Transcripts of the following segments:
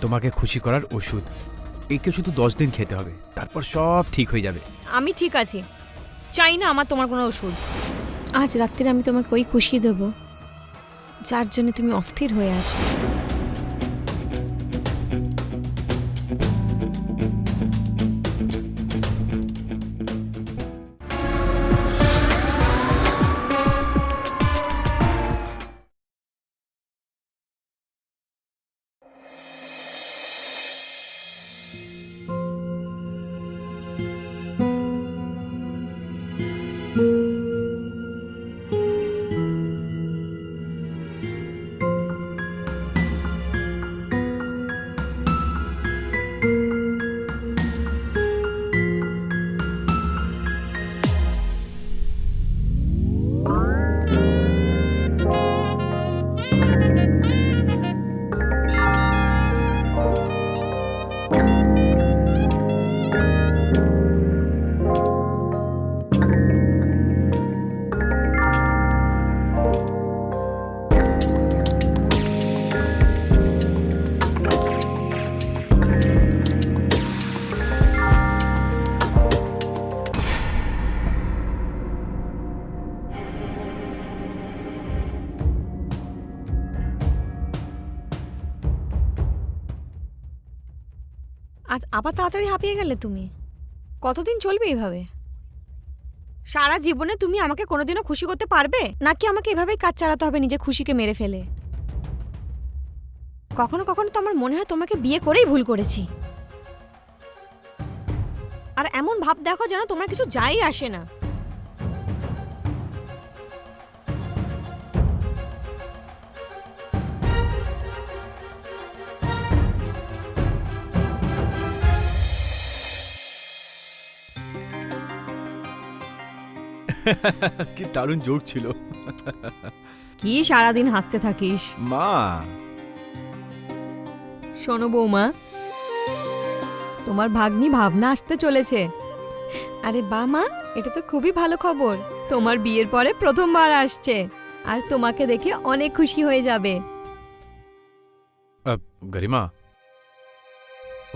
তোমাকে খুশি করার ওষুধ। একে শুধু দশ দিন খেতে হবে। তারপর সব ঠিক হয়ে যাবে। আমি ঠিক আছি। চাই না আমার তোমার কোনো ওষুধ। আজ রাত্রে আমি তোমাকে ওই খুশি দেবো, যার জন্য তুমি অস্থির হয়ে আছো। আজ আবার তাড়াতাড়ি হাঁপিয়ে গেলে তুমি? কতদিন চলবে এইভাবে সারা জীবনে তুমি আমাকে কোনোদিনও খুশি করতে পারবে? নাকি আমাকে এভাবেই কাজ চালাতে হবে নিজে খুশিকে মেরে ফেলে? কখনো কখনো তো আমার মনে হয় তোমাকে বিয়ে করেই ভুল করেছি। আর এমন ভাব দেখো যেন তোমার কিছু যাই আসে না। কি দারুণ জোর ছিল। কি সারাদিন হাসতে থাকিস? মা। শোনো বৌমা তোমার ভাগ্নি ভাবনা আসতে চলেছে। আরে বা মা এটা তো খুবই ভালো খবর। তোমার বিয়ের পরে প্রথমবার আসছে আর তোমাকে দেখে অনেক খুশি হয়ে যাবে। গরিমা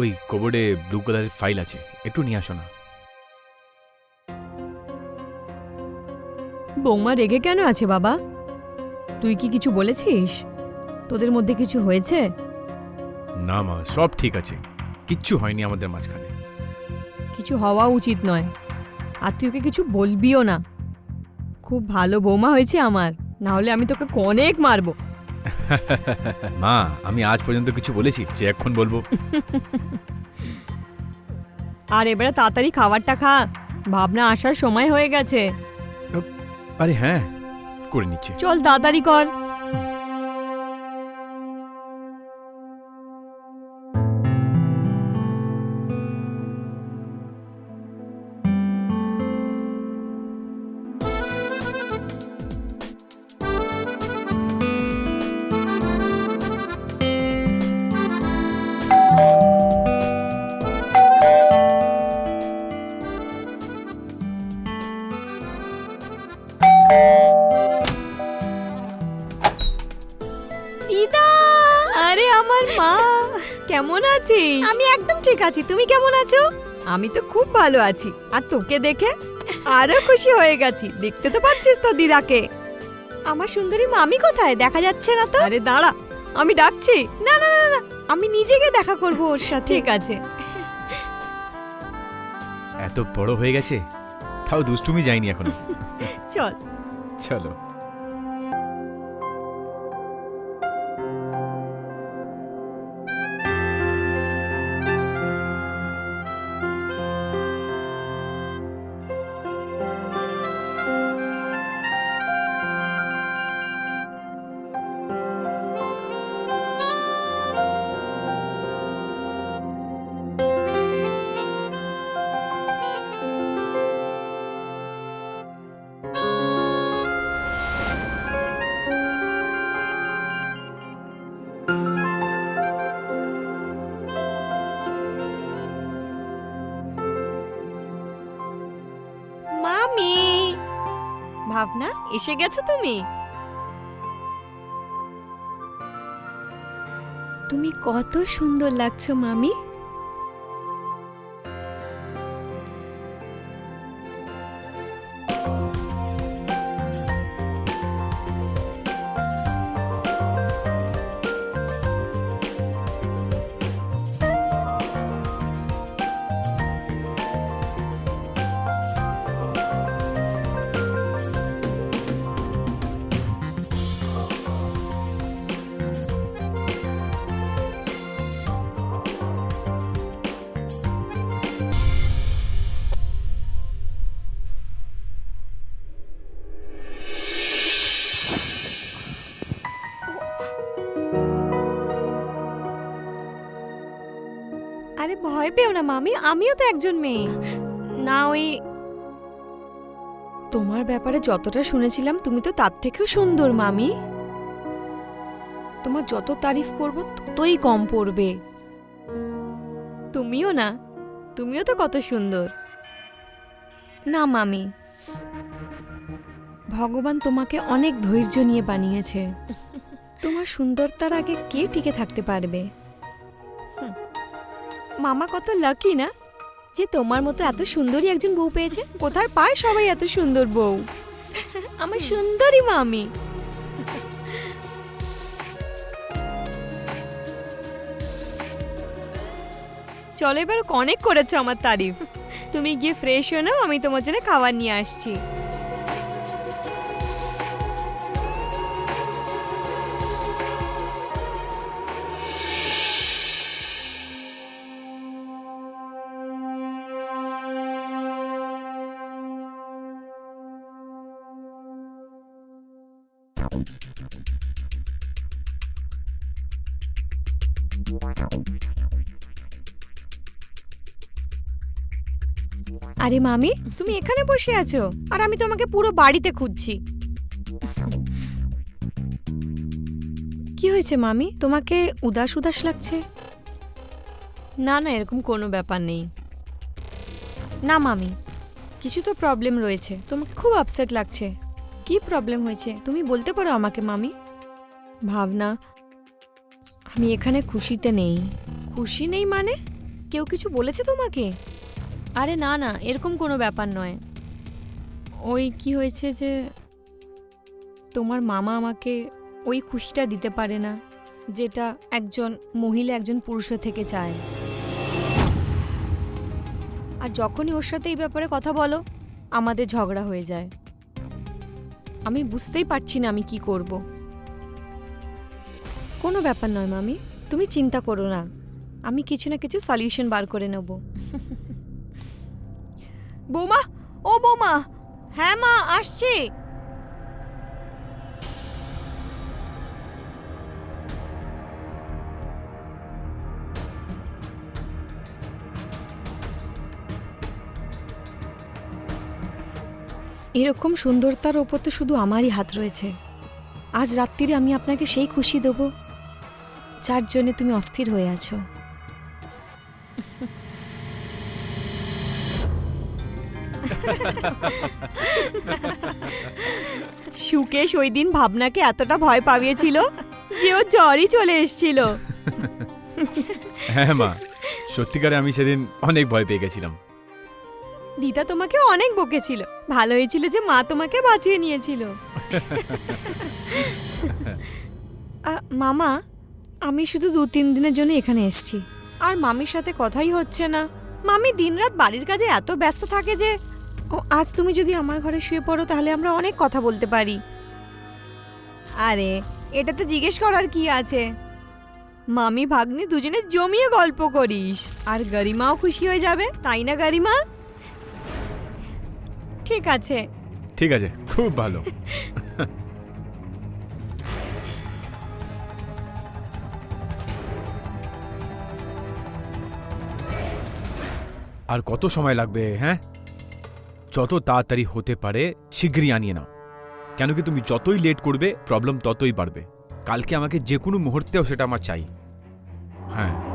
ওই কবোর্ডে ব্লু কালারের ফাইল আছে একটু নিয়ে আসো না। বৌমা রেগে কেন আছে বাবা? তুই কি কিছু বলেছিস? তোদের মধ্যে কিছু হয়েছে? না মা সব ঠিক আছে। কিচ্ছু হয়নি আমাদের মাঝখানে। কিছু হওয়া উচিত নয়। আর তুই ওকে কিছু বলবিও না। খুব ভালো বৌমা হয়েছে আমার। না হলে আমি তোকে অনেক মারবো। মা আমি আজ পর্যন্ত কিছু বলেছি যে এখন বলব। আর এবারে তাড়াতাড়ি খাবারটা খা। ভাবনা আসার সময় হয়ে গেছে। আরে হ্যাঁ করে নিচ্ছে চল তাড়াতাড়ি কর কেমন আছিস? আমি একদম ঠিক আছি। তুমি কেমন আছো? আমি তো খুব ভালো আছি। আর তোকে দেখে আরও খুশি হয়ে গেছি। দেখতে তো পাচ্ছিস তো দিদাকে। আমার সুন্দরী মামি কোথায়? দেখা যাচ্ছে না তো? আরে দাঁড়া আমি ডাকছি। না না না না আমি নিজেকে দেখা করব ওর সাথে। ঠিক আছে। এত বড় হয়ে গেছে? তাও দুষ্টুমি যায়নি এখনও। চল। চলো। এসে গেছো তুমি? তুমি কত সুন্দর লাগছো মামি। ভয় পেও না, মামি। আমিও তো একজন মেয়ে। না, ওই তোমার ব্যাপারে যতটা শুনেছিলাম, তুমি তো তার থেকেও সুন্দর, মামি। তোমার যত তারিফ করব, ততই কম পড়বে। তুমিও না, তুমিও তো কত সুন্দর। না, মামি। ভগবান তোমাকে অনেক ধৈর্য নিয়ে বানিয়েছে। তোমার সুন্দরতার আগে কে টিকে থাকতে পারবে। মামা কত লাকি না? যে তোমার মতো এত সুন্দরী একজন বউ পেয়েছে। কোথায় পায় সবাই এত সুন্দর বউ? আমার সুন্দরী মামি। চলো এবার অনেক করেছ আমার তারিফ। তুমি গিয়ে ফ্রেশ হয়ে নাও, আমি তোমার জন্য খাবার নিয়ে আসছি। আরে মামি, তুমি এখানে বসে আছো, আর আমি তোমাকে পুরো বাড়িতে খুঁজছি। কি হয়েছে মামি? তোমাকে উদাস উদাস লাগছে? না না, এরকম কোনো ব্যাপার নেই। না মামি, কিছু তো প্রবলেম রয়েছে, তোমাকে খুব আপসেট লাগছে। কি প্রবলেম হয়েছে? তুমি বলতে পারো আমাকে, মামি? ভাবনা, আমি এখানে খুশিতে নেই। খুশি নেই মানে? কেউ কিছু বলেছে তোমাকে? আরে না না, এরকম কোনো ব্যাপার নয়। ওই কি হয়েছে যে, তোমার মামা আমাকে ওই খুশিটা দিতে পারে না, যেটা একজন মহিলা একজন পুরুষের থেকে চায়। আর যখনই ওর সাথে এই ব্যাপারে কথা বলো, আমাদের ঝগড়া হয়ে যায়। আমি বুঝতেই পারছি না আমি কি করব। কোনো ব্যাপার নয়, মামি। তুমি চিন্তা করো না। আমি কিছু না কিছু সলিউশন বার করে নেব। বৌমা, ও বৌমা। হ্যাঁ মা, আসছে। এরকম সুন্দরতার ওপর তো শুধু আমারই হাত রয়েছে। আজ রাত্রিরে আমি আপনাকে সেই খুশি দেব যার জন্যে তুমি অস্থির হয়ে আছো। সুকেশ ওই দিন ভাবনাকে এতটা ভয় পাবিয়েছিল যে ও জ্বরই চলে এসেছিল। হ্যাঁ মা সত্যিকারে আমি সেদিন অনেক ভয় পেয়ে গেছিলাম। দিদা তোমাকে অনেক বকেছিল। ভালো হয়েছিল যে মা তোমাকে বাঁচিয়ে নিয়েছিল। মামা আমি শুধু দু তিন দিনের জন্য এখানে এসেছি। আর মামির সাথে কথাই হচ্ছে না। মামি দিনরাত বাড়ির কাজে এত ব্যস্ত থাকে যে ও আজ তুমি যদি আমার ঘরে শুয়ে পড়ো তাহলে আমরা অনেক কথা বলতে পারি। আরে এটাতে জিজ্ঞেস করার কি আছে? মামি ভাগ্নি দুজনে জমিয়ে গল্প করিস। আর গরিমাও খুশি হয়ে যাবে তাই না গরিমা? ঠিক আছে। ঠিক আছে, খুব ভালো। আর কত সময় লাগবে হ্যাঁ? যত তাড়াতাড়ি হতে পারে শীঘ্রই আনিয়ে নাও। কেন কি তুমি যতই লেট করবে প্রবলেম ততই বাড়বে। কালকে আমাকে যে কোনো মুহূর্তেও সেটা আমার চাই। হ্যাঁ।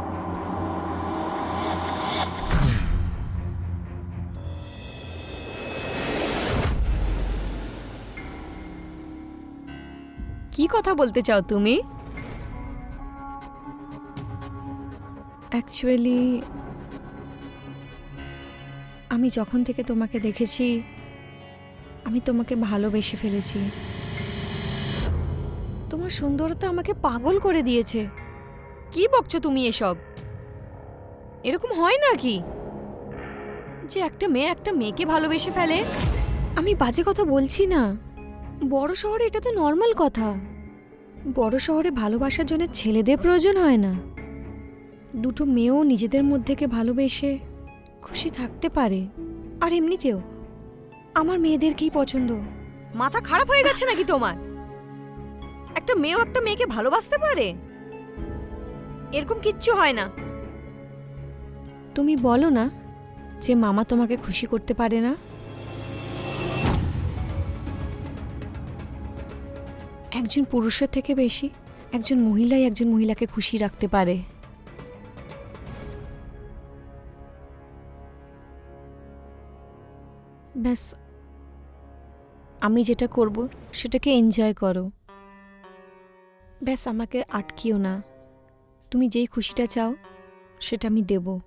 কি কথা বলতে চাও তুমি? অ্যাকচুয়ালি আমি যখন থেকে তোমাকে দেখেছি, আমি তোমাকে ভালোবেসে ফেলেছি। তোমার সুন্দরতা আমাকে পাগল করে দিয়েছে। কি বকছো তুমি এসব? এরকম হয় নাকি? যে একটা মেয়ে একটা মেয়েকে ভালোবেসে ফেলে? আমি বাজে কথা বলছি না। বড় শহরে এটা তো নর্মাল কথা। বড় শহরে ভালোবাসার জন্য ছেলেদের প্রয়োজন হয় না। দুটো মেয়েও নিজেদের মধ্যেকে ভালোবেসে খুশি থাকতে পারে। আর এমনিতেও, আমার মেয়েদেরকেই পছন্দ। মাথা খারাপ হয়ে গেছে নাকি তোমার? একটা মেয়েও একটা মেয়েকে ভালোবাসতে পারে? এরকম কিচ্ছু হয় না। তুমি বলো না যে মামা তোমাকে খুশি করতে পারে না? একজন পুরুষের থেকে বেশি একজন মহিলাই একজন মহিলাকে খুশি রাখতে পারে। ব্যাস। আমি যেটা করব, সেটাকে এনজয় করো। ব্যাস, আমাকে আটকিও না। তুমি যেই খুশিটা চাও, সেটা আমি দেব।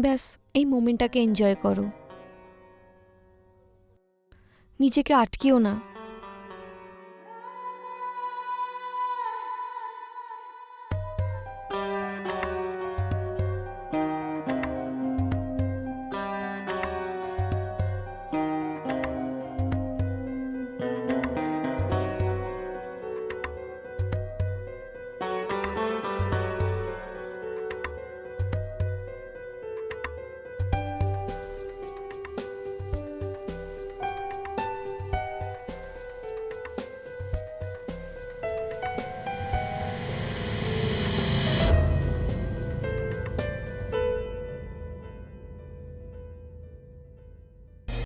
ব্যাস, এই মোমেন্টটাকে এনজয় করো। নিজেকে আটকিও না।